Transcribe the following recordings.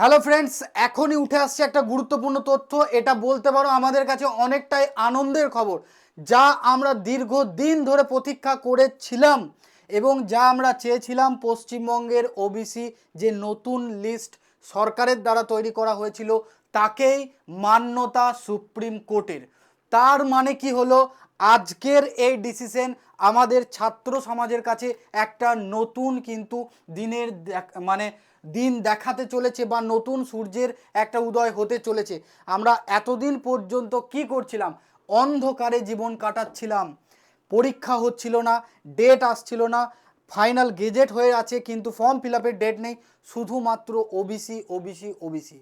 Hello friends, এখনই উঠে আসছে একটা গুরুত্বপূর্ণ তথ্য। এটা বলতে পারো আমাদের কাছে অনেকটাই আনন্দের খবর, যা আমরা দীর্ঘদিন ধরে প্রতীক্ষা করেছিলাম এবং যা আমরা চেয়েছিলাম পশ্চিমবঙ্গের ওবিসি যে নতুন লিস্ট সরকারের দ্বারা তৈরি করা হয়েছিল, তাকেই মান্যতা সুপ্রিম কোর্টের। তার মানে কি হলো, আজকের এই ডিসিশন আমাদের ছাত্র সমাজের কাছে একটা নতুন কিন্তু দিনের মানে দিন দেখাতে চলেছে বা নতুন সূর্যের একটা উদয় হতে চলেছে। আমরা এতদিন পর্যন্ত কি করছিলাম? অন্ধকারে জীবন কাটাচ্ছিলাম। পরীক্ষা হচ্ছিল না ডেট আসছিল না ফাইনাল গেজেট হয়ে আছে, কিন্তু ফর্ম ফিল আপের ডেট নেই, শুধুমাত্র ওবিসি ওবিসি ওবিসি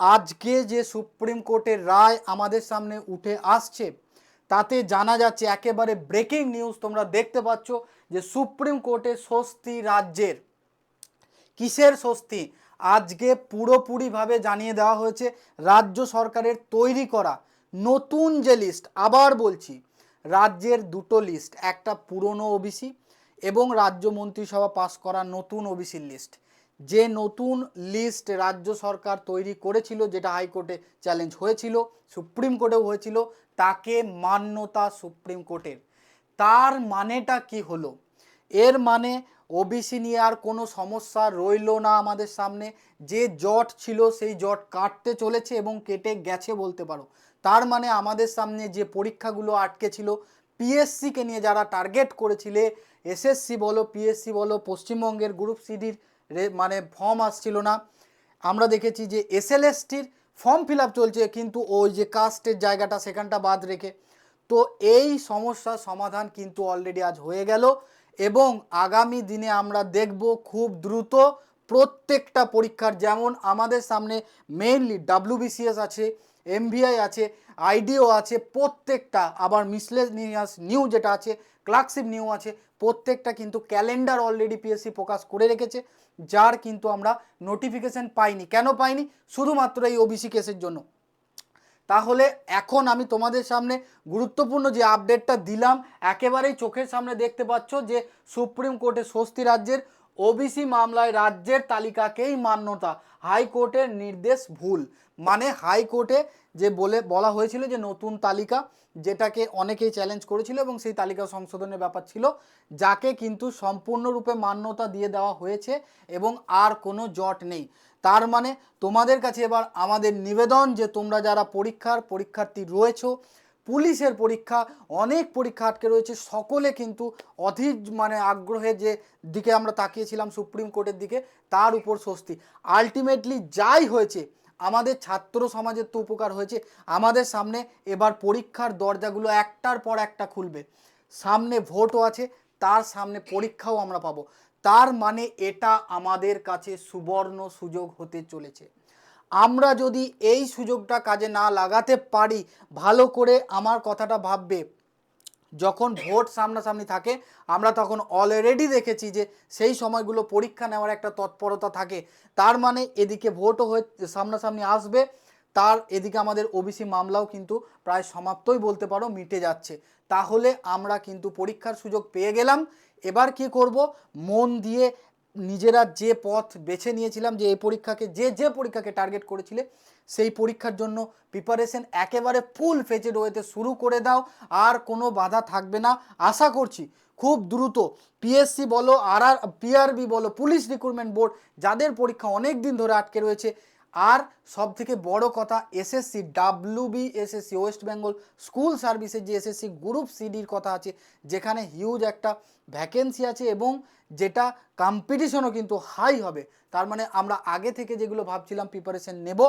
আজকে যে সুপ্রিম কোর্টের রায় আমাদের সামনে উঠে আসছে, তাতে জানা যাচ্ছে একেবারে ব্রেকিং নিউজ তোমরা দেখতে পাচ্ছ যে সুপ্রিম কোর্টে স্বস্তি রাজ্যের কিসের স্বস্তি? আজকে পুরোপুরিভাবে জানিয়ে দেওয়া হয়েছে রাজ্য সরকারের তৈরি করা নতুন যে লিস্ট আবার বলছি, রাজ্যের দুটো লিস্ট একটা পুরনো ওবিসি এবং রাজ্য মন্ত্রিসভা পাস করা নতুন ওবিসির লিস্ট যে নতুন লিস্ট রাজ্য সরকার তৈরি করেছিল, যেটা হাইকোর্টে চ্যালেঞ্জ হয়েছিল, সুপ্রিম কোর্টেও হয়েছিল, তাকে মান্যতা সুপ্রিম কোর্টের। তার মানেটা কি হলো? এর মানে ওবিসি নিয়ে আর কোনো সমস্যা রইল না আমাদের সামনে। যে জট ছিল সেই জট কাটতে চলেছে এবং কেটে গেছে বলতে পারো। তার মানে আমাদের সামনে যে পরীক্ষাগুলো আটকে ছিল পিএসসিকে নিয়ে যারা টার্গেট করেছিলে এসএসসি বলো পিএসসি বলো, পশ্চিমবঙ্গের গ্রুপ সিডির মানে ফর্ম আসছিল না। আমরা দেখেছি যে এসএলএসটির ফর্ম ফিল চলছে, কিন্তু ওই যে কাস্টের জায়গাটা সেখানটা বাদ রেখে। তো এই সমস্যার সমাধান কিন্তু অলরেডি আজ হয়ে গেল। এবং আগামী দিনে আমরা দেখব খুব দ্রুত প্রত্যেকটা পরীক্ষার, যেমন আমাদের সামনে মেইনলি ডাব্লিউবিসিএস আছে এমভিআই আছে আইডিও আছে, প্রত্যেকটা, আবার মিসলেনিয়াস নিউ যেটা আছে ক্লার্কশিপ নিউ আছে, প্রত্যেকটা কিন্তু ক্যালেন্ডার অলরেডি পিএসসি প্রকাশ করে রেখেছে, যার কিন্তু আমরা নোটিফিকেশন পাইনি। কেন পাইনি? শুধুমাত্র এই ওবিসি কেসের জন্য। তাহলে এখন আমি তোমাদের সামনে গুরুত্বপূর্ণ যে আপডেটটা দিলাম, একেবারেই চোখের সামনে দেখতে পাচ্ছ যে সুপ্রিম কোর্টে স্বস্তি রাজ্যের ওবিসি মামলায় রাজ্যের তালিকাকেই মান্যতা, হাইকোর্টের নির্দেশ ভুল। মানে হাইকোর্টে যে বলে, বলা হয়েছিল যে নতুন তালিকা, যেটাকে অনেকেই চ্যালেঞ্জ করেছিল এবং সেই তালিকা সংশোধনের ব্যাপার ছিল, যাকে কিন্তু সম্পূর্ণরূপে মান্যতা দিয়ে দেওয়া হয়েছে এবং আর কোনো জট নেই। তার মানে তোমাদের কাছে এবার আমাদের নিবেদন যে তোমরা যারা পরীক্ষার পরীক্ষার্থী রয়েছো, পুলিশের পরীক্ষা, অনেক পরীক্ষা আটকে রয়েছে, সকলে কিন্তু অধীর মানে আগ্রহে যে দিকে আমরা তাকিয়েছিলাম সুপ্রিম কোর্টের দিকে, তার উপর স্বস্তি। আলটিমেটলি যাই হয়েছে, আমাদের ছাত্র সমাজের তো উপকার হয়েছে, আমাদের সামনে এবার পরীক্ষার দরজাগুলো একটার পর একটা খুলবে। সামনে ভোটও আছে, তার সামনে পরীক্ষাও আমরা পাবো। তার মানে এটা আমাদের কাছে সুবর্ণ সুযোগ হতে চলেছে। আমরা যদি এই সুযোগটা কাজে না লাগাতে পারি, ভালো করে আমার কথাটা ভাববে, যখন ভোট সামনাসামনি থাকে, আমরা তখন অলরেডি দেখেছি যে সেই সময়গুলো পরীক্ষা নেওয়ার একটা তৎপরতা থাকে। তার মানে এদিকে ভোটও হয়ে সামনাসামনি আসবে তার এদিকে আমাদের ওবিসি মামলাও কিন্তু প্রায় সমাপ্তই বলতে পারো মিটে যাচ্ছে। তাহলে আমরা কিন্তু পরীক্ষার সুযোগ পেয়ে গেলাম। এবার কি করব? মন দিয়ে নিজেরা যে পথ বেছে নিয়েছিলাম যে এই পরীক্ষাকে, যে যে পরীক্ষাকে টার্গেট করেছিলে, সেই পরীক্ষার জন্য প্রিপারেশন একেবারে ফুল ফেজেড ওয়েতে শুরু করে দাও। আর কোনো বাধা থাকবে না। আশা করছি খুব দ্রুত পিএসসি বলো আর আর পিআরবি বলো পুলিশ রিক্রুটমেন্ট বোর্ড যাদের পরীক্ষা অনেক দিন ধরে আটকে রয়েছে আর সব থেকে বড় কথা SSC WB SSC West Bengal school সার্ভিসের যে এসএসসি গ্রুপ সিডির কথা আছে, যেখানে হিউজ একটা ভ্যাকেন্সি আছে এবং যেটা কম্পিটিশনও কিন্তু হাই হবে। তার মানে আমরা আগে থেকে যেগুলো ভাবছিলাম প্রিপারেশন নেব,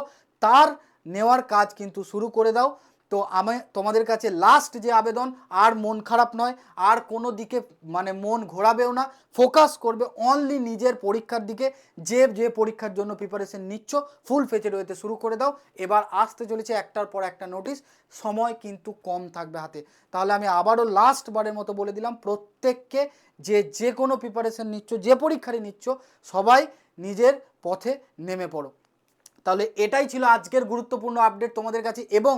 তার নেওয়ার কাজ কিন্তু শুরু করে দাও। তো আমি তোমাদের কাছে লাস্ট যে আবেদন, আর মন খারাপ নয়, আর কোনো দিকে মানে মন ঘোরাবেও না ফোকাস করবে অনলি নিজের পরীক্ষার দিকে, যে যে পরীক্ষার জন্য প্রিপারেশন নিচ্ছ ফুল ফেচে রয়েতে শুরু করে দাও। এবার আসতে চলেছে একটার পর একটা নোটিশ সময় কিন্তু কম থাকবে হাতে। তাহলে আমি আবারও লাস্ট বারের মতো বলে দিলাম, প্রত্যেককে যে যে কোনো প্রিপারেশন নিচ্ছ, যে পরীক্ষারই নিচ্ছ, সবাই নিজের পথে নেমে পড়ো। তাহলে এটাই ছিল আজকের গুরুত্বপূর্ণ আপডেট তোমাদের কাছে, এবং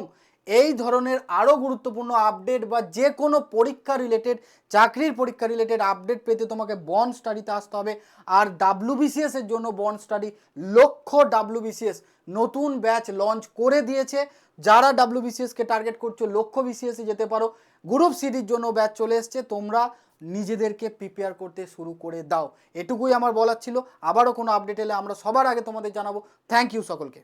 এই ধরনের আরও গুরুত্বপূর্ণ আপডেট বা যে কোনো পরীক্ষা রিলেটেড চাকরির পরীক্ষা রিলেটেড আপডেট পেতে তোমাকে বন স্টাডিতে আসতে হবে। আর ডাব্লিউবিসিএস এর জন্য বন স্টাডি লক্ষ্য ডাব্লিউবিসিএস নতুন ব্যাচ লঞ্চ করে দিয়েছে। যারা ডাব্লিউবিসিএসকে টার্গেট করছ লক্ষ্য বিসিএস যেতে পারো। গ্রুপ সিডির জন্য ব্যাচ চলে এসছে। তোমরা নিজেদেরকে প্রিপেয়ার করতে শুরু করে দাও। এটুকুই আমার বলার ছিল। আবারও কোনো আপডেট এলে আমরা সবার আগে তোমাদের জানাব। থ্যাংক ইউ সকলকে।